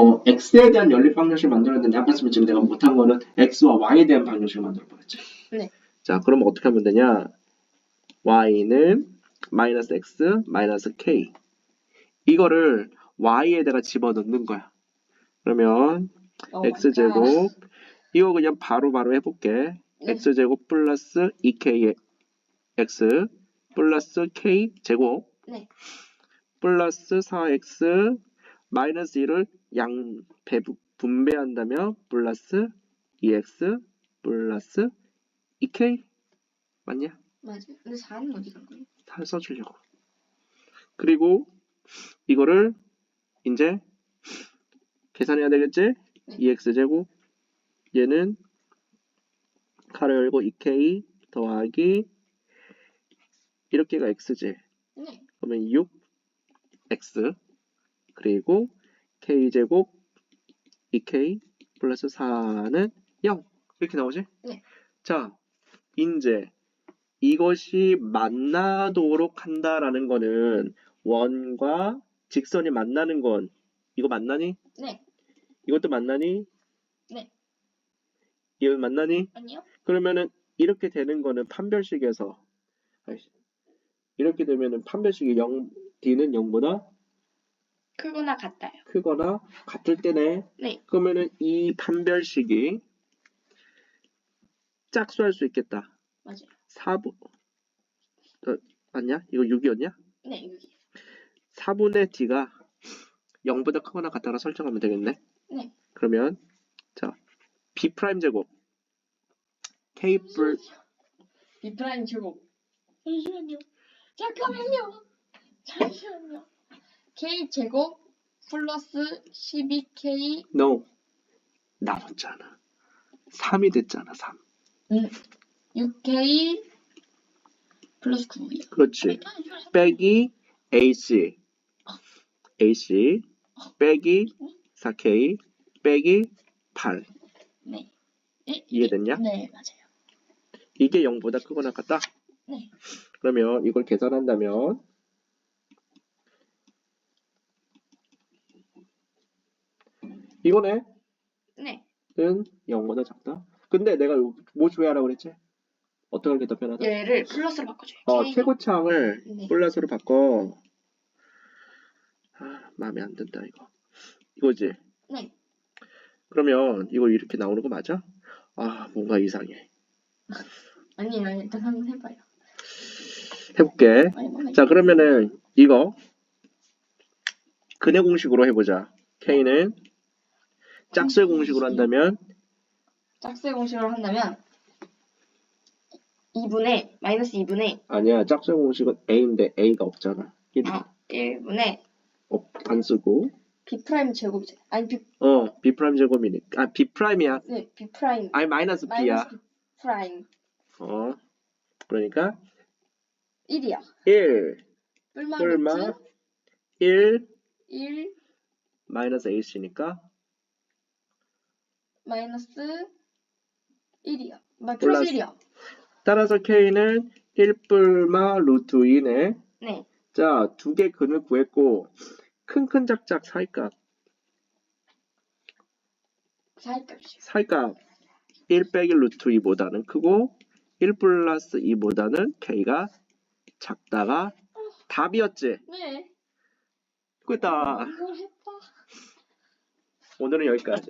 어, x에 대한 연립 방정식을 만들었는데 아까 지금 내가 못한 거는 x와 y에 대한 방정식을 만들어 버렸지. 네. 자, 그럼 어떻게 하면 되냐? y는 마이너스 x 마이너스 k 이거를 y에다가 집어넣는 거야. 그러면 어, x 제곱 이거 그냥 바로 바로 해볼게. 네. x 제곱 플러스 2k x 플러스 k 제곱 네. 플러스 4x 마이너스 1을 양 배분 분배한다면 플러스 2x 플러스 2k 맞냐? 맞아요. 근데 4는 어디 간 거예요? 다 써주려고. 그리고 이거를 이제 계산해야 되겠지? 네. 2x 제곱 얘는 가로 열고 2k 더하기 이렇게가 x지. 네. 그러면 6x 그리고 k 제곱 2k 플러스 4는 0 이렇게 나오지? 네. 자, 이제 이것이 만나도록 한다라는 거는 원과 직선이 만나는 건 이거 만나니? 네. 이것도 만나니? 네. 이거 만나니? 아니요? 그러면은 이렇게 되는 거는 판별식에서 이렇게 되면은 판별식이 0 d는 0보다 크거나 같아요. 크거나 같을 때네. 네. 그러면은 이 판별식이 짝수할 수 있겠다. 맞아요. 4분 어, 맞냐? 이거 6이었냐? 네, 여기. 4분의 d가 0보다 크거나 같다라 설정하면 되겠네. 네. 그러면 자 b 프라임 제곱 k 플 B 프라임 제곱. 잠시만요. 잠깐만요. 잠시만요. K 제곱 플러스 12K no 나눴잖아. 3이 됐잖아. 3. 음, 6K 플러스 9이요. 그렇지. 빼기 AC AC 빼기 4K 빼기 8 네. 이- 이해됐냐? 네, 맞아요. 이게 0보다 크거나 같다? 네. 그러면 이걸 계산한다면 이거네 네. 는 0보다 작다 근데 내가 요- 뭐 줘야 하라고 그랬지? 어떻게 하게 더 편하다? 얘를 플러스로 바꿔줘요. 어, K. 최고창을 네. 플러스로 바꿔 아, 마음에 안 든다 이거 이거지? 네. 그러면 이거 이렇게 나오는 거 맞아? 아 뭔가 이상해 아니에요. 일단 한번 해봐요. 해볼게 아니, 뭐, 자 그러면은 이거 근해 공식으로 해보자 k는 짝수의 공식으로 한다면? 짝수의 공식으로 한다면 2분의 마이너스 2분의 아니야 짝수의 공식은 a인데 a가 없잖아. 1, 아, 1분의 어, 안 쓰고. B 프라임 제곱 아니 B 어 b 프라임 제곱이니까. 아 b 프라임이야. 네, B 프라임 아니 마이너스 b야. 마이너스 B 프라임 어 그러니까 1이야. 1 뿔마 뿔마 루트 1 1 마이너스 ac니까 마이너스 1이야. 마 플러스 플러스. 1이야. 따라서 k는 1뿔마 루트 2네 네. 자 두 개 근을 구했고 큰큰 작작 사이값 사이값이요. 사이값 1 빼기 루트 2보다는 크고 1 플러스 2보다는 k가 작다가 답이었지 네. 했다. 오늘은 여기까지